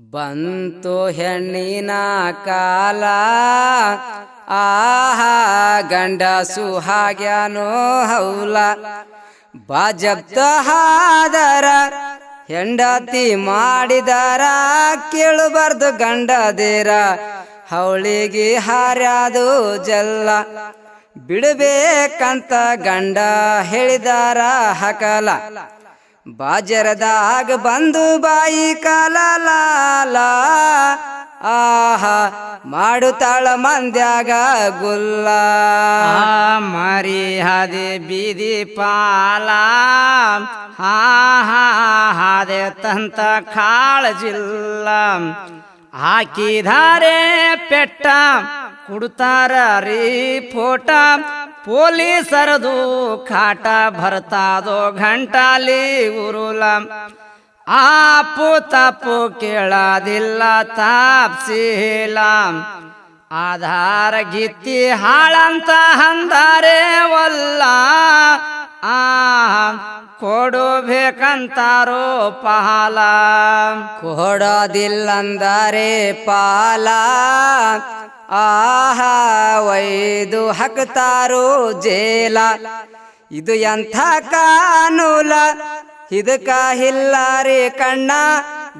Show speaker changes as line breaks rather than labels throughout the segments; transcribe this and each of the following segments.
ಬಂತು ಹೆಣ್ಣಿನ ಕಾಲ. ಆಹಾ ಗಂಡ ಸುಹಾಗ್ಯನೋ ಹೌಲ. ಹಾದರ, ಹೆಂಡತಿ ಮಾಡಿದಾರ ಕೇಳಬಾರ್ದು ಗಂಡದಿರ ಹೌಳಿಗೆ ಹಾರ್ಯಾದು ಜಲ್ಲ. ಬಿಡಬೇಕಂತ ಗಂಡ ಹೇಳಿದಾರ ಹಕಲ. ಬಾಜರದಾಗ ಬಂದು ಬಾಯಿ ಕಾಲ ಆಹಾ, ಮಾಡುತ್ತಾಳ ಮಂದ್ಯಾಗ ಗುಲ್ಲ.
ಮರಿ ಹದಿ ಬೀದಿ ಪಾಲ. ಆಹಾ, ಹಾದೆ ತಂತ ಕಾಳಜಿಲ್ಲ ಹಾಕಿದಾರೆ ಪೆಟ್ಟ, ಕುಡ್ತಾರ ರೀ ಫೋಟ. ಪೊಲೀಸರದು ಕಾಟ ಭರ್ತಾದೋ ಘಂಟಾಲಿ ಉರುಲ. ಆಪು ತಪ್ಪು ಕೇಳದಿಲ್ಲ ತಾಪ್ಸಿಲ್ಲ ಆಧಾರ ಗಿತ್ತಿ ಹಾಳಂತ ಹಂದಾರೆ ವಲ್ಲ ಆ ಕೊಡಬೇಕಂತಾರೋ ಪಾಲ.
ಕೊಡೋದಿಲ್ಲಂದರೆ ಪಾಲ. ಆಹಾ ಒಯ್ದು ಹಾಕ್ತಾರೋ ಜೇಲ. ಇದು ಎಂಥ ಕಾನೂಲ? ಇದಕ್ಕ ಹಿಲ್ಲಾರಿ ಕಣ್ಣ,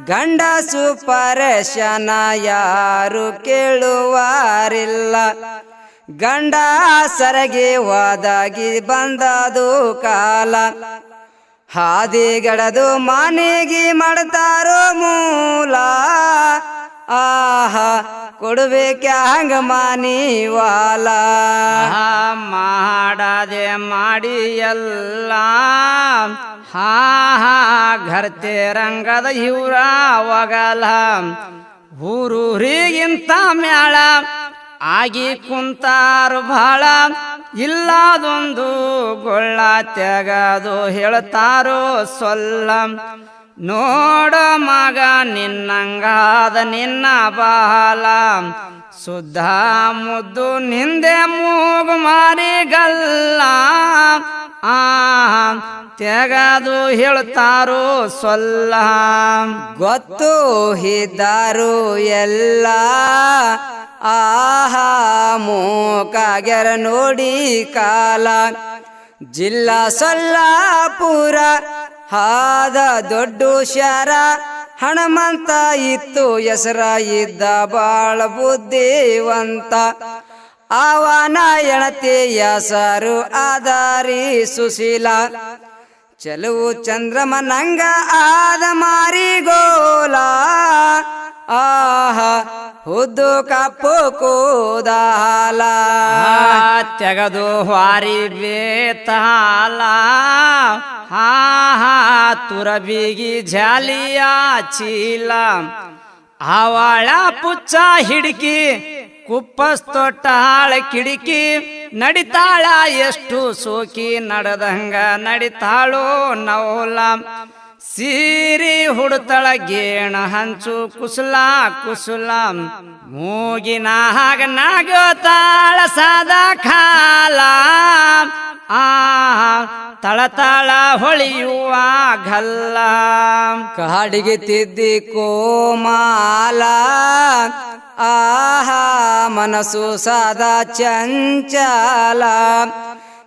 ಗಂಡ ಸುಪರೇಶನ ಯಾರು ಕೇಳುವಾರಿಲ್ಲ. ಗಂಡ ಸರಗಿ ವಾದಾಗಿ ಬಂದದು ಕಾಲ. ಹಾದಿಗಡದು ಮನೆಗೆ ಮಾಡ್ತಾರೋ ಮೂಲ. ಆಹಾ ಕೊಡಬೇಕ್ಯಾಂಗ ಮಾನಿವಾಲ.
ಮಾಡದೆ ಮಾಡಿ ಎಲ್ಲ ಹಾ ಘರ್ತೆ ರಂಗದ ಇವ್ರ ಒಗಲ. ಊರೂರಿಗಿಂತ ಮ್ಯಾಳ. ಆಗಿ ಕುಂತಾರು ಬಹಳ ಇಲ್ಲದೊಂದು ಗೊಳ್ಳ ತೆಗದು ಹೇಳ್ತಾರೋ ಸೊಲ್ಲ. ನೋಡ ಮಗ ನಿನ್ನಂಗಾದ ನಿನ್ನ ಬಾಲ ಶುದ್ಧ ಮುದ್ದು ನಿಂದೆ ಮೂಗು ಮಾರಿಗಲ್ಲ. ಆ, ತೆಗದು ಹೇಳ್ತಾರೋ ಸೊಲ್ಲ.
ಗೊತ್ತು ಹಿದ್ದಾರು ಎಲ್ಲ. ಆಹಾ, ಮೂಕಾಗ್ಯರ ನೋಡಿ ಕಾಲ. ಜಿಲ್ಲಾ ಸೊಲ್ಲಾಪುರ ಹಾದ ದೊಡ್ಡ ಶಾರ ಹಣಮಂತ ಇತ್ತು ಹೆಸರ ಇದ್ದ ಬಾಳ ಬುದ್ಧಿವಂತ. ಆವನ ಎಣತಿ ಸಾರು ಆದಾರಿ ಸುಶೀಲ. ಚಲುವು ಚಂದ್ರಮ ನಂಗ ಆದ ಮಾರಿಗೋಲ ಆಹಾ, ಹುದ್ದು ಕಪ್ಪು ಕೂದಾಲ
ತೆಗೆದು ಹಾರಿ ಬೇತಾಲ ಹಾ ಹಾ ತುರಬಿಗಿ ಜಾಲಿಯ ಚೀಲ. ಅವಳ ಪುಚ್ಚ ಹಿಡಿಕಿ ಕುಪ್ಪಸ್ ತೊಟ್ಟಾಳ ಕಿಡಿಕಿ ನಡಿತಾಳ ಎಷ್ಟು ಸೋಕಿ ನಡೆದಂಗ ನಡಿತಾಳೋ ನವಲ ಸೀರಿ ಹುಡುತಳ ಗೇಣ ಹಂಚು ಕುಸುಲ ಕುಸುಲ. ಮೂಗಿನ ಹಾಗ ನಾಗತಾಳ ಸಾದ ಕಾಲ ಆ, ತಳತಾಳ ಹೊಳಿಯುವ ಗಲ್ಲ
ಕಾಡಿಗೆ ತಿದ್ದಿ ಕೋಮಾಲ. ಆಹಾ, ಮನಸ್ಸು ಸದಾ ಚಂಚಲ.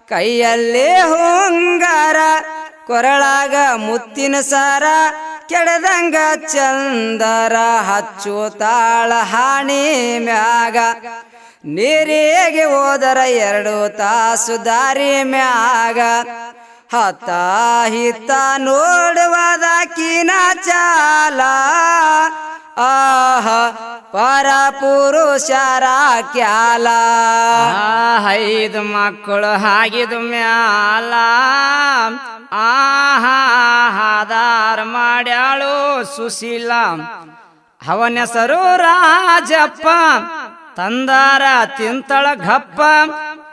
ಕೈಯಲ್ಲಿ ಹುಂಗಾರ, ಕೊರಳಾಗ ಮುತ್ತಿನ ಸಾರ, ಕೆಡದಂಗ ಚಂದರ, ಹಚ್ಚು ತಾಳ ಹಾಣಿ ಮ್ಯಾಗ. ನೀರಿಗೆ ಹೋದರ ಎರಡು ತಾಸು ದಾರಿ ಮ್ಯಾಗ. ಹತ್ತ ಹಿತ್ತ ಕಿನ ಚಾಲ. ಆಹ ಪರ ಪುರುಷರ ಕ್ಯಾಲ
ಐದು ಮಕ್ಕಳು ಹಾಗಿದು ಮ್ಯಾಲ. ಆಹಾ, ಆಧಾರ ಮಾಡ್ಯಾಳು ಸುಶೀಲ. ಅವನ ಹೆಸರು ರಾಜಪ್ಪ. ತಂದಾರ ತಿಂತಳ ಘಪ್ಪ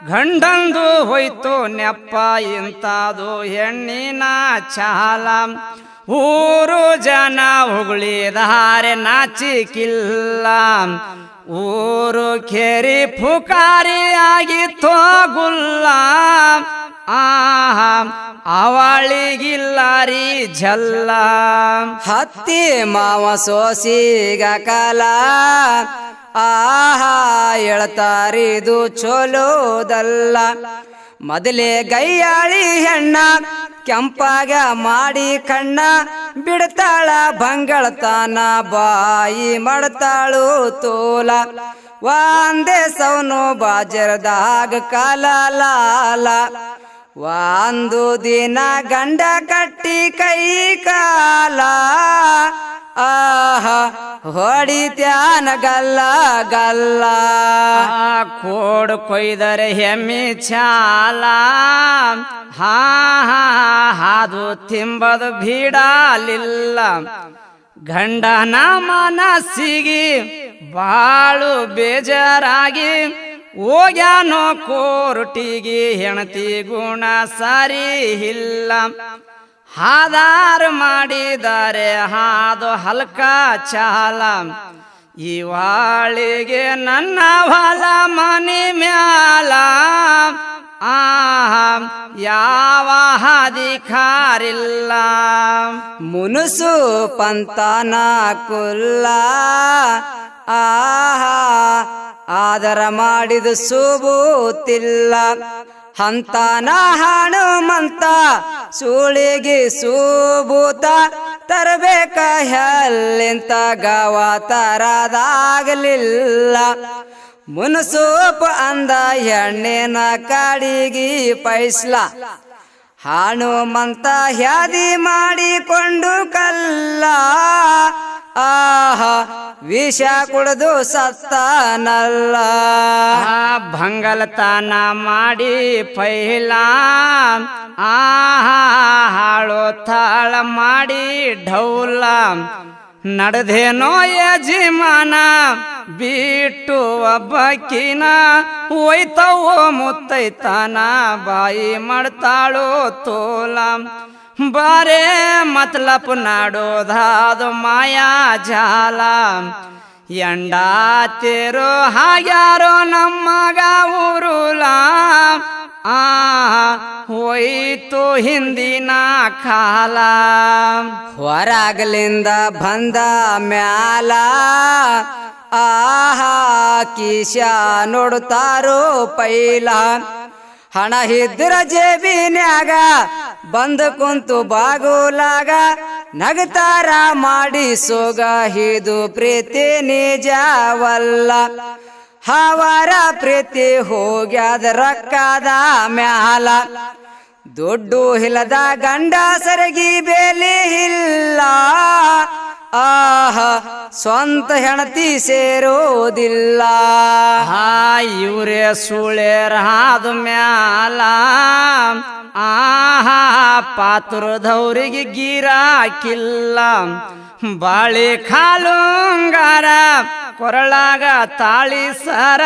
ಗಂಡಂದು ಹೋಯ್ತು ನೆಪ್ಪ ಇಂತಾದು ಹೆಣ್ಣಿನ ಚಾಲ. ಊರು ಜನ ಹೊಗಳಿದಾರೆ ನಾಚಿಕಿಲ್ಲ. ಊರು ಕೇರಿ ಫುಕಾರಿ ಗುಲ್ಲ. ಆಹಾ, ಅವಳಿಗಿಲ್ಲಾರಿ ಜಲ್ಲ
ಹತ್ತಿ ಮಾವ ಸೋಸಿಗ ಕಲ. ಆಹಾ ಹೇಳ್ತಾರಿದು ಚೋಲೋದಲ್ಲ. ಮೊದಲೇ ಗೈಯಾಳಿ ಹೆಣ್ಣ, ಕೆಂಪಾಗ ಮಾಡಿ ಕಣ್ಣ, ಬಿಡ್ತಾಳ ಬಂಗಳತಾನ ಬಾಯಿ ಮಾಡ್ತಾಳು ತೋಲ. ವಾಂದೇ ಸೌನು ಬಾಜರದಾಗ ಕಾಲ ಲಾಲ. ಒಂದು ದಿನ ಗಂಡ ಕಟ್ಟಿ ಕೈ ಕಾಲ. ಆಹ ಹೊಡಿತ್ಯಾನ ಗಲ್ಲ ಗಲ್ಲ.
ಕೋಡ್ ಕೊಯ್ದರೆ ಹೆಮ್ಮಿ ಚಾಲ. ಹಾ ಹಾ, ಹಾದು ತಿಂಬದು ಬೀಡಲಿಲ್ಲ. ಗಂಡನ ಮನಸ್ಸಿಗೆ ಬಾಳು ಬೇಜಾರಾಗಿ ಹೋಗ್ಯಾನೋ ಕೋರ್ಟಿಗೆ ಹೆಣತಿ ಗುಣ ಸರಿ ಇಲ್ಲ ಹಾದಾರ ಮಾಡಿದ್ದಾರೆ, ಹಾದು ಹಲ್ಕ ಚಾಲ. ಇವಾಳಿಗೆ ನನ್ನ ಹೊಲ ಮನೆ ಮ್ಯಾಲ. ಆಹಾ, ಯಾವ ಅಧಿಕಾರಿಲ್ಲ?
ಮುನುಸು ಪಂತನ ಕುಲ್ಲ. ಆಹಾ, ಆದರ ಮಾಡಿದ ಸುಬೂತಿಲ್ಲ. ಹಂತನ ಹನುಮಂತ ಸುಳಿಗಿ ಸೂಭೂತ ತರಬೇಕ ಹೆಲ್ಲಿಂತ ಗವ ತರದಾಗಲಿಲ್ಲ. ಮುನ್ಸೂಪ್ ಅಂದ ಹೆಣ್ಣಿನ ಕಾಡಿಗಿ ಪೈಸ್ಲ ಹನುಮಂತ ಹ್ಯಾದಿ ಮಾಡಿಕೊಂಡು ಕಲ್ಲ. ಆಹ ವಿಷ ಕುಡಿದು ಸತ್ತನಲ್ಲ.
ಆ ಭಂಗಲತನ ಮಾಡಿ ಪೈಲ ಆಹಾ ಹಾಳು ತಾಳ ಮಾಡಿ ಢೌಲ. ನಡೆದೇನೋ ಯಜಮಾನ ಬಿಟ್ಟು ಒಬ್ಬಕಿನ ಒಯ್ತವೋ ಮುತ್ತೈತನ, ಬಾಯಿ ಮಾಡ್ತಾಳೋ ತೋಲ. ಬಾರೇ ಮತ್ಲಪ್ ನಾಡೋದಾದು ಮಾಯಾ ಜಾಲ. ಎಂಡ ತೇರು ಹಾಗ್ಯಾರೋ ನಮ್ಮಗ ಊರುಲ. ಆ, ಹೋಯ್ತು ಹಿಂದಿನ ಕಾಲ.
ಹೊರಗಲಿಂದ ಬಂದ ಮ್ಯಾಲ. ಆಹಾ ಕಿಶ ನೋಡುತ್ತಾರೋ ಪೈಲ. ಹಣ ಇದ್ರ ಜೇಬಿನ್ಯಾಗ, ಬಂದ ಕುಂತು ಬಾಗುಲಾಗ, ನಗತಾರ ಮಾಡಿ ಸೋಗ ಇದು ಪ್ರೀತಿ ನಿಜವಲ್ಲ. ಹವರ ಪ್ರೀತಿ ಹೋಗ್ಯಾದ ರೊಕ್ಕದ ಮ್ಯಾಲ. ದೊಡ್ಡು ಹಿಲದ ಗಂಡ ಸರಗಿ ಬೆಲೆ ಇಲ್ಲ. ಆಹ. ಸ್ವಂತ ಹೆಣತಿ ಸೇರೋದಿಲ್ಲ.
ಹಾ ಸುಳೇರ ಸುಳೇರಾದ ಮ್ಯಾಲ. ಆಹಾ, ಪಾತ್ರದವ್ರಿಗೆ ಗಿರಾಕಿಲ್ಲ ಬಾಳಿ ಕಾಲುಂಗಾರ, ಕೊರಳಾಗ ತಾಳಿ ಸರ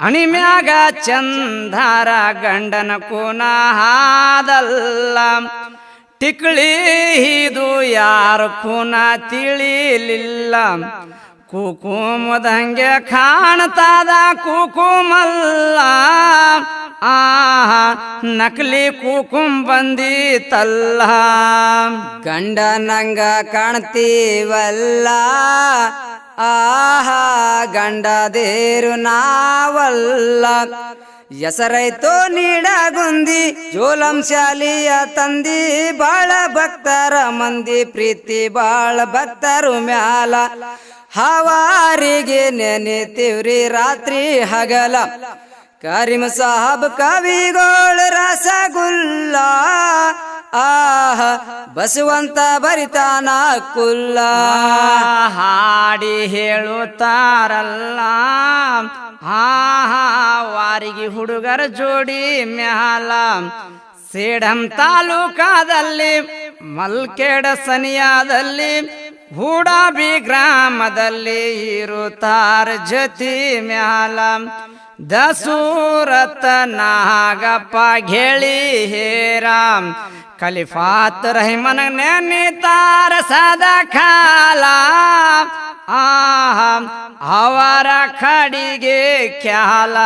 ಅಣಿಮ್ಯಾಗ ಚಂದಾರ, ಗಂಡನ ಕುನ ಹಾದಲ್ಲ. ಟಿಕ್ಳಿ ಇದು ಯಾರು ಖೂನ ತಿಳಿಲಿಲ್ಲ. ಕುಕುಮದಂಗೆ ಕಾಣ್ತದ ಕುಕುಮಲ್ಲ. ಆ ನಕಲಿ ಕುಕುಮ್ ಬಂದಿತಲ್ಲ.
ಗಂಡ ನಂಗ ಕಾಣ್ತೀವಲ್ಲ. ಆಹಾ ಗಂಡದೇರು ನಾವಲ್ಲ. ಹೆಸರೈತೋ ನೀಡಗುಂದಿ, ಜೋಲಂ ಶಾಲಿಯ ತಂದಿ, ಬಾಳ ಭಕ್ತರ ಮಂದಿ, ಪ್ರೀತಿ ಬಾಳ ಭಕ್ತರು ಮ್ಯಾಲ. ಹವಾರಿಗೆ ನೆನೆತೀವ್ರಿ ರಾತ್ರಿ ಹಗಲ. ಕರಿಮ ಸಾಹಬ್ ಕವಿಗೋಳ ರಸಗುಲ್ಲ. ಆಹ, ಬಸವಂತ ಬರಿತಾನ ಕುಲ್ಲ.
ಹಾಡಿ ಹೇಳುತ್ತಾರಲ್ಲ. ಹಾ ವಾರಿಗೆ ಹುಡುಗರ ಜೋಡಿ ಮ್ಯಾಲ. ಸೇಡಂ ತಾಲೂಕಾದಲ್ಲಿ, ಮಲ್ಕೆಡ ಸನಿಯಾದಲ್ಲಿ, ಹೂಡಾಬಿ ಗ್ರಾಮದಲ್ಲಿ ಇರುತ್ತಾರ ಜತಿ ಮ್ಯಾಲ. ದಸೂರತ ನಾಗಪ್ಪ ಘೇಳಿ ಹೇರಾಮ್ लिफातु रमन् ने तारा ख्याला।